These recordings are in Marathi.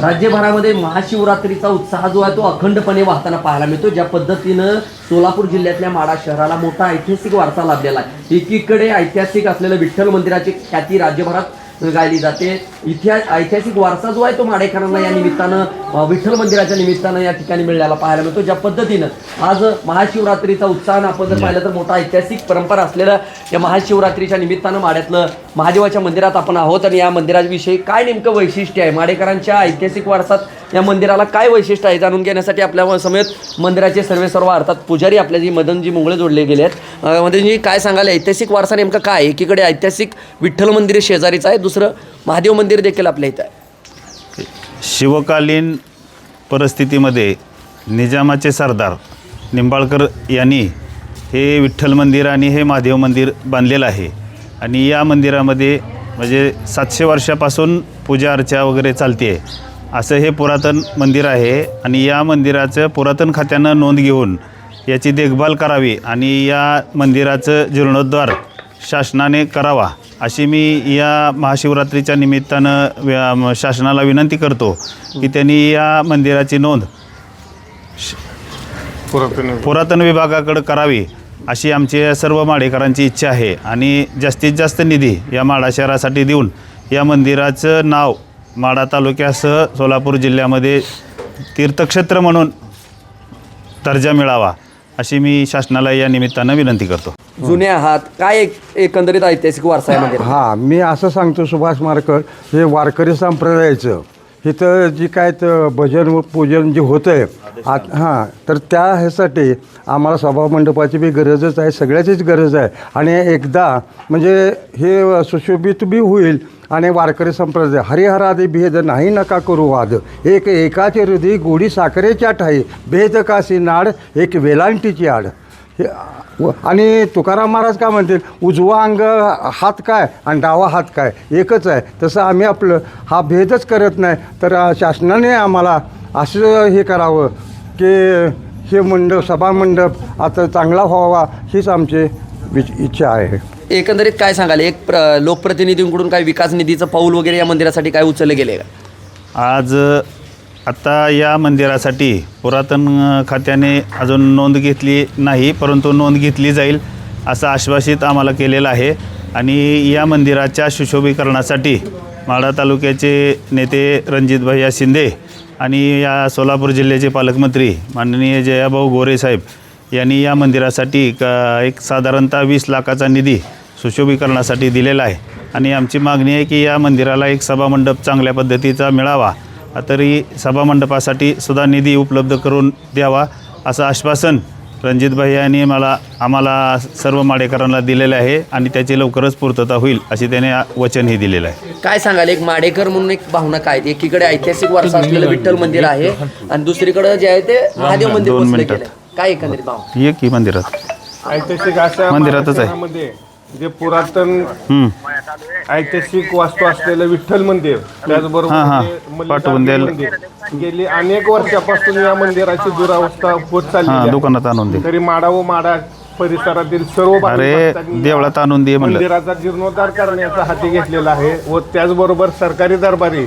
राज्यभरामध्ये महाशिवरात्रीचा उत्साह जो आहे तो अखंडपणे वाहताना पाहायला मिळतो. ज्या पद्धतीनं सोलापूर जिल्ह्यातल्या माडा शहराला मोठा ऐतिहासिक वारसा लाभलेला आहे. एकीकडे ऐतिहासिक असलेलं विठ्ठल मंदिराची ख्याती राज्यभरात गायली जाते. इतिहास ऐतिहासिक वारसा जो आहे तो माडेकरांना या निमित्तानं विठ्ठल मंदिराच्या निमित्तानं या ठिकाणी मिळायला पाहायला मिळतो. ज्या पद्धतीनं आज महाशिवरात्रीचा उत्साहानं आपण जर पाहिलं तर मोठा ऐतिहासिक परंपरा असलेल्या या महाशिवरात्रीच्या निमित्तानं माड्यातलं महादेवाच्या मंदिरात आपण आहोत आणि या मंदिराविषयी काय नेमकं वैशिष्ट्य आहे? माडेकरांच्या ऐतिहासिक वारसात या मंदिराला काय वैशिष्ट्य आहे जाणून घेण्यासाठी आपल्या समेत मंदिराचे सर्वे सर्व अर्थात पुजारी आपल्या जी मदनजी मुंगळे जोडले गेले आहेत मदनजी काय सांगाल? ऐतिहासिक वारसा नेमका काय? एकीकडे ऐतिहासिक विठ्ठल मंदिर शेजारीचं आहे दुसरं महादेव मंदिर देखील आपल्या इथं आहे. शिवकालीन परिस्थितीमध्ये निजामाचे सरदार निंबाळकर यांनी हे विठ्ठल मंदिर आणि हे महादेव मंदिर बांधलेलं आहे. आणि या मंदिरामध्ये म्हणजे सातशे वर्षापासून पूजा अर्चा वगैरे चालते. असं हे पुरातन मंदिर आहे आणि या मंदिराचं पुरातन खात्यानं नोंद घेऊन याची देखभाल करावी आणि या मंदिराचं जीर्णोद्धार शासनाने करावा अशी मी या महाशिवरात्रीच्या निमित्तानं व्या- शासनाला विनंती करतो की त्यांनी या मंदिराची नोंद पुरातन पुरातन विभागाकडे करावी अशी आमची या सर्व माडेकरांची इच्छा आहे. आणि जास्तीत जास्त निधी या माडा शहरासाठी देऊन या मंदिराचं नाव माडा तालुक्यासह सोलापूर जिल्ह्यामध्ये तीर्थक्षेत्र म्हणून दर्जा मिळावा. अशी मी शासनाला या निमित्तानं विनंती करतो. जुने आहात काय एक एकंदरीत ऐतिहासिक वारसा आहे मंदिर हा मी असं सांगतो सुभाष मारकर हे वारकरी संप्रदायाचं. इथं जी काय तर भजन व पूजन जे होतं आहे आत हां तर त्या ह्यासाठी आम्हाला सभामंडपाची बी गरजच आहे सगळ्याचीच गरज आहे. आणि एकदा म्हणजे हे सुशोभित बी होईल आणि वारकरी संप्रदाय हरिहरादी भेद नाही नका करू वाद. एक एकाचे हृदय गोडी साखरेच्या ठाई भेद काशी नाड एक वेलांटीची आड. हे व- आणि तुकाराम महाराज काय म्हणतील? उजवा अंग हात काय? आणि डावा हात काय? एकच आहे. तसं आम्ही आपलं हा भेदच करत नाही. तर शासनाने आम्हाला असं हे करावं की हे मंडप सभा मंडप आता चांगला व्हावा हीच आमची विच इच्छा आहे. एकंदरीत काय सांगाल? एक प्र लोकप्रतिनिधींकडून काय विकास निधीचं पाऊल वगैरे या मंदिरासाठी काय उचललं गेले का? आज आता या मंदिरासाठी पुरातन खात्याने अजून नोंद घेतली नाही परंतु नोंद घेतली जाईल असं आश्वासित आम्हाला केलेलं आहे. आणि या मंदिराच्या सुशोभीकरणासाठी माढा तालुक्याचे नेते रणजित भैया शिंदे आणि या सोलापूर जिल्ह्याचे पालकमंत्री माननीय जयाभाऊ गोरे साहेब यांनी या मंदिरासाठी क एक साधारणतः वीस लाखाचा निधी सुशोभीकरणासाठी दिलेला आहे आणि आमची मागणी आहे की या मंदिराला एक सभामंडप चांगल्या पद्धतीचा मिळावा तरी सभामंडपासाठी सुद्धा निधी उपलब्ध करून द्यावा असं आश्वासन रणजितभाई यांनी मला आम्हाला सर्व माडेकरांना दिलेलं आहे आणि त्याची लवकरच पूर्तता होईल अशी त्याने वचनही दिलेलं आहे काय सांगाल एक माडेकर म्हणून एक भावना काय? एकीकडे ऐतिहासिक वारसा असलेलं विठ्ठल मंदिर आहे आणि दुसरीकडे जे आहे ते महादेव मंदिर दोन मिनिटात. काय एकंदरीत भाव ये की मंदिरात ऐतिहासिक अशा मंदिरातच आहे. महाराष्ट्रामध्ये जे पुरातन हं. ऐतिहासिक वास्तू असलेलं विठ्ठल मंदिर त्याचबरोबर हां, हां. हे मल्लिकार्जुन पाठवून द्यायला. मंदिर गेली अनेक वर्षापासून या मंदिराची दुरावस्था होत चालली हां आहे दुकानात आणून दे तरी माडा व माडा परिसरातील सर्व अरे देवळात आणून दे म्हणलं मंदिराचा जीर्णोद्धार करण्याचा हाती घेतलेला आहे व त्याचबरोबर सरकारी दरबारी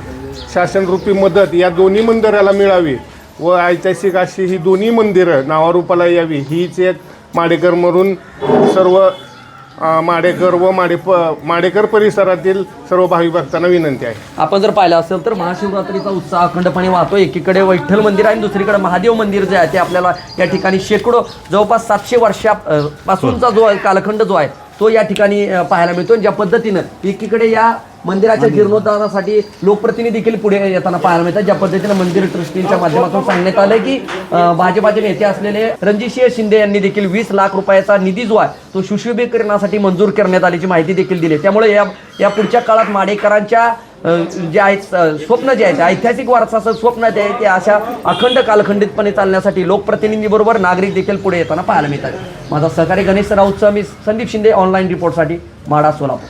शासनरूपी मदत या दोन्ही मंदिराला मिळावी व ऐतिहासिक अशी ही दोन्ही मंदिरं नावारूपाला यावी हीच एक माडेकर म्हणून सर्व माडेकर व माडे माडेकर परिसरातील सर्व भाविक भक्तांना विनंती आहे. आपण जर पाहिलं असेल तर महाशिवरात्रीचा उत्साह अखंडपणे वाहतो. एकीकडे विठ्ठल मंदिर आहे आणि दुसरीकडे महादेव मंदिर जे आहे ते आपल्याला या ठिकाणी शेकडो जवळपास सातशे वर्षापासूनचा जो आहे कालखंड जो आहे तो या ठिकाणी पाहायला मिळतो. आणि ज्या पद्धतीनं एकीकडे या मंदिराच्या जीर्णोद्धारासाठी लोकप्रतिनिधी देखील पुढे येताना पाहायला मिळतात. ज्या पद्धतीनं मंदिर ट्रस्टींच्या माध्यमातून सांगण्यात आलं की भाजपाचे नेते असलेले रणजितसिंह शिंदे यांनी देखील वीस लाख रुपयाचा निधी जो आहे तो सुशोभीकरणासाठी मंजूर करण्यात आल्याची माहिती देखील दिली. त्यामुळे या या पुढच्या काळात माडेकरांच्या जे आहेत स्वप्न जे आहे ऐतिहासिक वारसाचं स्वप्न जे आहे ते अशा अखंड कालखंडितपणे चालण्यासाठी लोकप्रतिनिधीबरोबर नागरिक देखील पुढे येताना पाहायला मिळतात. माझा सहकारी गणेश राऊतचा मी संदीप शिंदे ऑनलाईन रिपोर्टसाठी माडा सोलापूर.